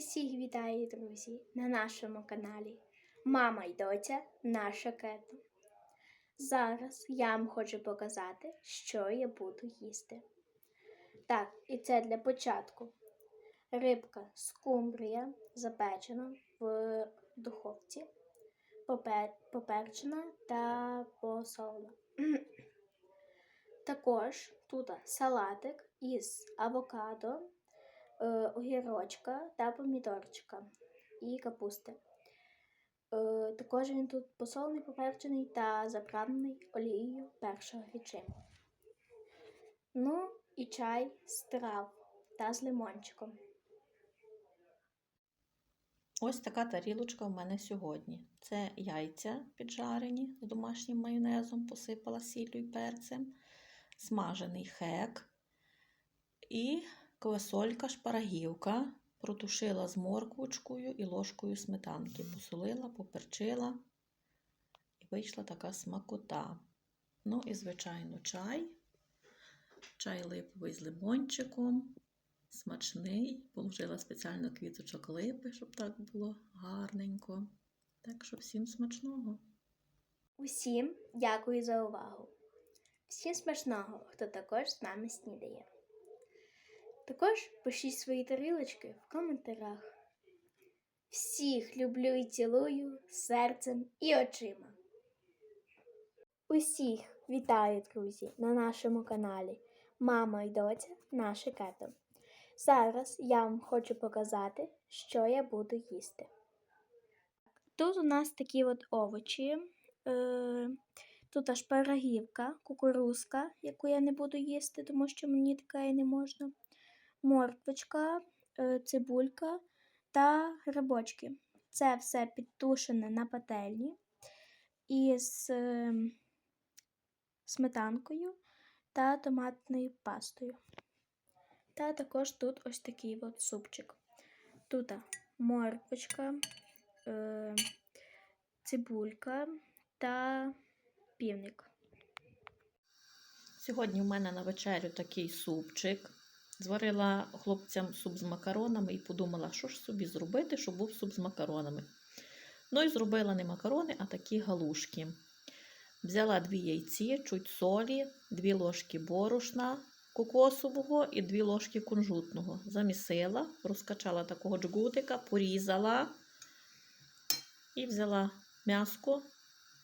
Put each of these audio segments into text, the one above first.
Усіх вітаю, друзі, на нашому каналі Мама й доця наша кета. Зараз я вам хочу показати, що я буду їсти. Так, і це для початку рибка скумбрія запечена в духовці, попер- поперчена та посолена. Також тут салатик із авокадо, огірочка та помідорчика і капусти. Е, Також він тут посолений, поперчений та заправлений олією першого відчину. Ну і чай з трав та з лимончиком. Ось така тарілочка в мене сьогодні. Це яйця піджарені з домашнім майонезом, посипала сіллю і перцем, смажений хек і квасолька шпарагівка. Протушила з морквочкою і ложкою сметанки. Посолила, поперчила і вийшла така смакота. Ну і, звичайно, чай. Чай липовий з лимончиком. Смачний, положила спеціально квіточок липи, щоб так було гарненько. Так що всім смачного. Усім дякую за увагу. Всім смачного, хто також з нами снідає. Також пишіть свої тарілочки в коментарях. Всіх люблю і цілую серцем і очима. Усіх вітаю, друзі, на нашому каналі Мама і доця наше кето. Зараз я вам хочу показати, що я буду їсти. Тут у нас такі от овочі. Е, тут аж пирогівка, кукурузка, яку я не буду їсти, тому що мені така і не можна. Морквочка, е, цибулька та грибочки. Це все підтушене на пательні із е, сметанкою та томатною пастою. Та також тут ось такий от супчик. Тут морквочка, е, цибулька та півник. Сьогодні в мене на вечерю такий супчик. Зварила хлопцям суп з макаронами і подумала, що ж собі зробити, щоб був суп з макаронами. Ну і зробила не макарони, а такі галушки. Взяла дві яйці, чуть солі, дві ложки борошна кокосового і дві ложки кунжутного. Замісила, розкачала такого джгутика, порізала і взяла м'яско,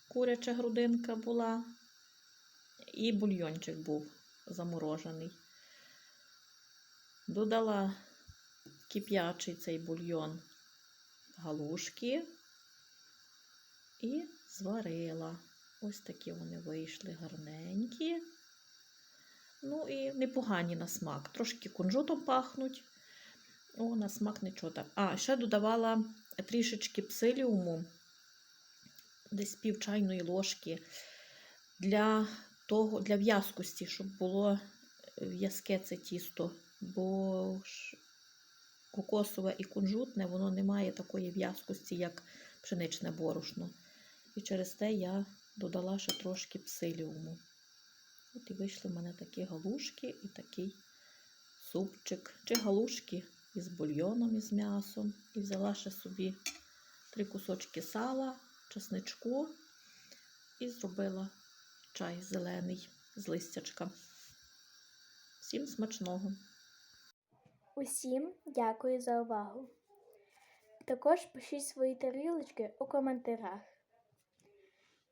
куряча грудинка була, і бульйончик був заморожений. Додала кип'ячий цей бульйон галушки і зварила. Ось такі вони вийшли гарненькі. Ну і непогані на смак. Трошки кунжутом пахнуть. О, на смак нічого так. А, ще додавала трішечки псиліуму, десь пів чайної ложки для того, для в'язкості, щоб було в'язке це тісто. Бо ж кокосове і кунжутне, воно не має такої в'язкості, як пшеничне борошно. І через те я додала ще трошки псиліуму. От і вийшли в мене такі галушки і такий супчик. Чи галушки із бульйоном, із м'ясом. І взяла ще собі три кусочки сала, чесничку і зробила чай зелений з листячка. Всім смачного! Усім дякую за увагу. Також пишіть свої тарілочки у коментарях.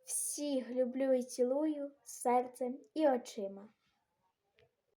Всіх люблю і цілую серцем і очима.